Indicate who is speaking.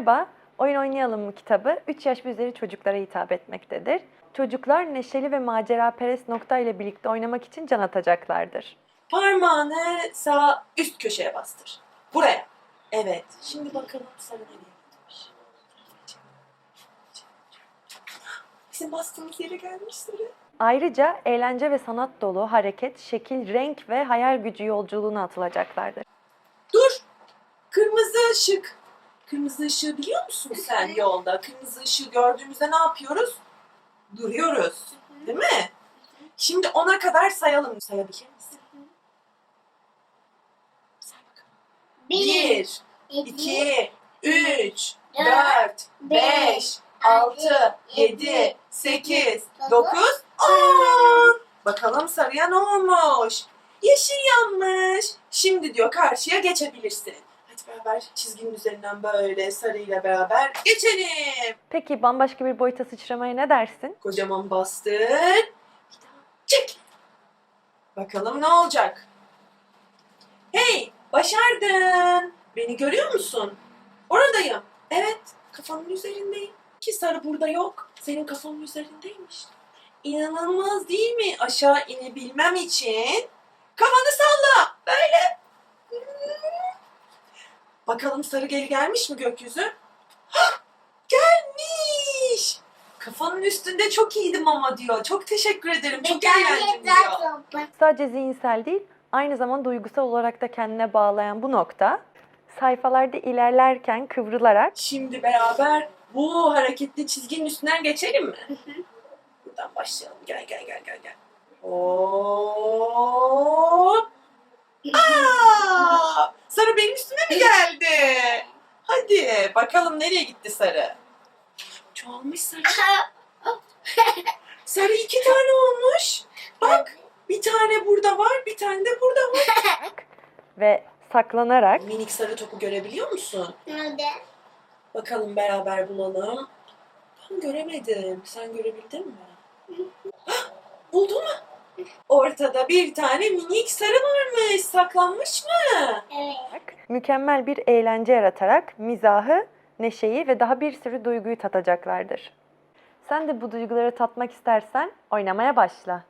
Speaker 1: Merhaba, Oyun Oynayalım mı kitabı 3 yaş ve üzeri çocuklara hitap etmektedir. Çocuklar neşeli ve maceraperest nokta ile birlikte oynamak için can atacaklardır.
Speaker 2: Parmağını sağ üst köşeye bastır. Buraya. Evet. Şimdi bakalım sarı nereye gitmiş. Bizim bastığımız yere gelmiş.
Speaker 1: Ayrıca eğlence ve sanat dolu hareket, şekil, renk ve hayal gücü yolculuğuna atılacaklardır.
Speaker 2: Dur. Kırmızı ışık. Kırmızı ışığı biliyor musun sen yolda? Kırmızı ışığı gördüğümüzde ne yapıyoruz? Duruyoruz. Değil mi? Şimdi ona kadar sayalım. Sayabilir misin? Say bakalım. Bir, iki, üç, dört, beş, altı, yedi, sekiz, dokuz, on. Bakalım sarıya ne olmuş? Yeşil yanmış. Şimdi diyor karşıya geçebilirsin. Beraber çizginin üzerinden böyle sarıyla beraber geçelim.
Speaker 1: Peki bambaşka bir boyuta sıçramaya ne dersin?
Speaker 2: Kocaman bastır. Çek. Bakalım ne olacak? Hey, başardın. Beni görüyor musun? Oradayım. Evet, kafanın üzerindeyim. Ki sarı burada yok. Senin kafanın üzerindeymiş. İnanılmaz değil mi? Aşağı inebilmem için kafanı salla. Böyle. Bakalım sarı geri gelmiş mi gökyüzü? Hah, gelmiş. Kafanın üstünde çok iyiydim ama diyor. Çok teşekkür ederim. Çok eğlendim diyor.
Speaker 1: Sadece zihinsel değil, aynı zamanda duygusal olarak da kendine bağlayan bu nokta, sayfalarda ilerlerken kıvrılarak
Speaker 2: Şimdi beraber bu hareketli çizginin üstünden geçelim mi? Buradan başlayalım. Gel gel gel gel gel. Hop. Aa! Sarı benim üstüme mi geldi? Hadi bakalım nereye gitti sarı? Çoğalmış sarı. Sarı iki tane olmuş. Bak bir tane burada var, bir tane de burada var.
Speaker 1: ve saklanarak
Speaker 2: Minik sarı topu görebiliyor musun?
Speaker 3: Nerede?
Speaker 2: Bakalım beraber bulalım. Ben göremedim. Sen görebildin mi? Ortada bir tane minik sarı varmış. Saklanmış mı?
Speaker 3: Evet.
Speaker 1: mükemmel bir eğlence yaratarak mizahı, neşeyi ve daha bir sürü duyguyu tatacaklardır. Sen de bu duyguları tatmak istersen oynamaya başla.